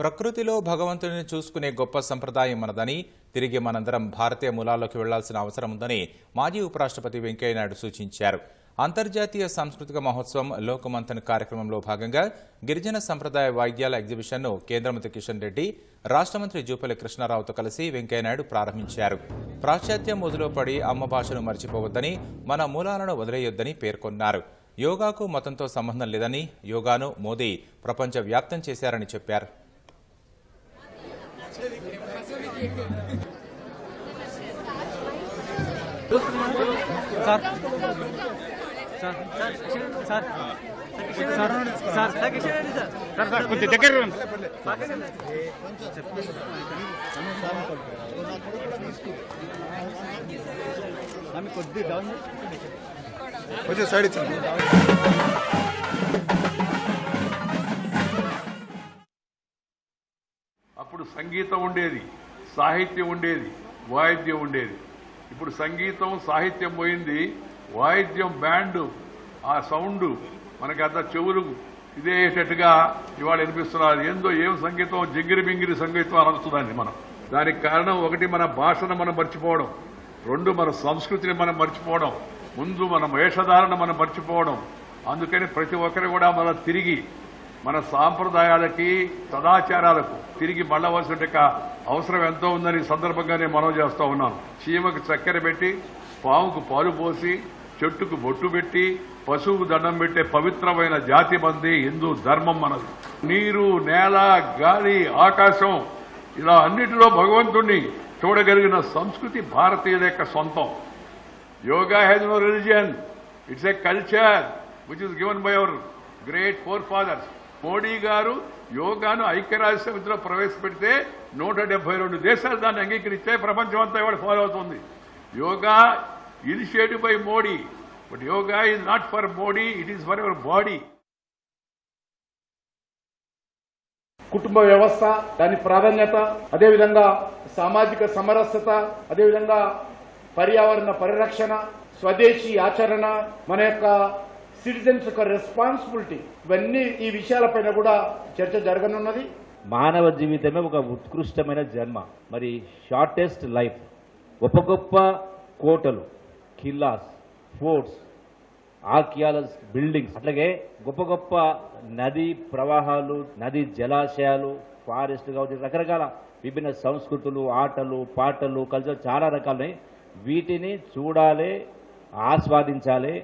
ప్రకృతిలో భగవంతుడిని చూసుకునే గొప్ప సంప్రదాయం మనదని తిరిగి మనందరం భారతీయ మూలాల్లోకి వెళ్ళాల్సిన అవసరం ఉందని మాజీ ఉపరాష్ట్రపతి వెంకయ్యనాయుడు సూచించారు. అంతర్జాతీయ సాంస్కృతిక మహోత్సవం లోకమంథన్ కార్యక్రమంలో భాగంగా గిరిజన సంప్రదాయ వాయిద్యాల ఎగ్జిబిషన్ను కేంద్ర మంత్రి కిషన్ రెడ్డి రాష్ట్ర మంత్రి జూపల్లి కృష్ణారావుతో కలిసి వెంకయ్యనాయుడు ప్రారంభించారు. పాశ్చాత్యం మొదలు పడి అమ్మ భాషను మర్చిపోవద్దని మన మూలాలను వదిలేయొద్దని పేర్కొన్నారు. యోగాకు మతంతో సంబంధం లేదని యోగాను మోదీ ప్రపంచ వ్యాప్తం చేశారని చెప్పారు. Sir sir sir sir sir sir sir కొంచెం దగ్గర ఆమె కొద్ది డౌన్ కొంచెం సైడ్ ఇచ్చింది అప్పుడు సంగీతం ఉండేది. సాహిత్యం ఉండేది వాయిద్యం ఉండేది. ఇప్పుడు సంగీతం సాహిత్యం పోయింది వాయిద్యం బ్యాండ్ ఆ సౌండ్ మనకి అంత చెవులు ఇదేటట్టుగా ఇవాళ వినిపిస్తున్నారు. ఏందో ఏం సంగీతం జింగిరి బింగిరి సంగీతం అనొస్తుందండి మనం. దానికి కారణం ఒకటి మన భాషను మనం మర్చిపోవడం రెండు మన సంస్కృతిని మనం మర్చిపోవడం ముందు మన వేషధారణ మనం మర్చిపోవడం. అందుకని ప్రతి ఒక్కరు కూడా మన తిరిగి మన సాంప్రదాయాలకి సదాచారాలకు తిరిగి మళ్ళవలసిన అవసరం ఎంతో ఉందని సందర్భంగానే సందర్భంగా నేను మనవి ఉన్నాను. చీమకు చక్కెర పెట్టి పాముకు పాలు పోసి చెట్టుకు బొట్టు పెట్టి పశువుకు దండం పెట్టే పవిత్రమైన జాతి మంది హిందూ ధర్మం మనది. నీరు నేల గాలి ఆకాశం ఇలా అన్నిటిలో భగవంతుణ్ణి చూడగలిగిన సంస్కృతి భారతీయుల యొక్క సొంతం. Yoga has no religion it's a culture which is given by our great forefathers Modi గారు యోగాను ఐక్యరాజ్య సమితిలో ప్రవేశపెడితే నూట డెబ్బై రెండు దేశాలు దాన్ని అంగీకరిస్తే ప్రపంచం అంతా ఇవాళ ఫాలో అవుతుంది. Yoga initiative by Modi but yoga is not for Modi it is for your body. కుటుంబ వ్యవస్థ దాని ప్రాధాన్యత అదేవిధంగా సామాజిక సమరసత అదేవిధంగా పర్యావరణ పరిరక్షణ స్వదేశీ ఆచరణ మన యొక్క సిటిజన్స్ యొక్క రెస్పాన్సిబిలిటీ ఇవన్నీ ఈ విషయాలపైన కూడా చర్చ జరగనున్నది. మానవ జీవితమే ఒక ఉత్కృష్టమైన జన్మ. మరి షార్టెస్ట్ లైఫ్ గొప్ప గొప్ప కోటలు కిల్లాస్ ఫోర్ట్స్ ఆర్కియాలస్ బిల్డింగ్స్ అట్లాగే గొప్ప గొప్ప నదీ ప్రవాహాలు నదీ జలాశయాలు ఫారెస్ట్ కావచ్చు రకరకాల విభిన్న సంస్కృతులు ఆటలు పాటలు కల్చర్ చాలా రకాలున్నాయి. వీటిని చూడాలి ఆస్వాదించాలి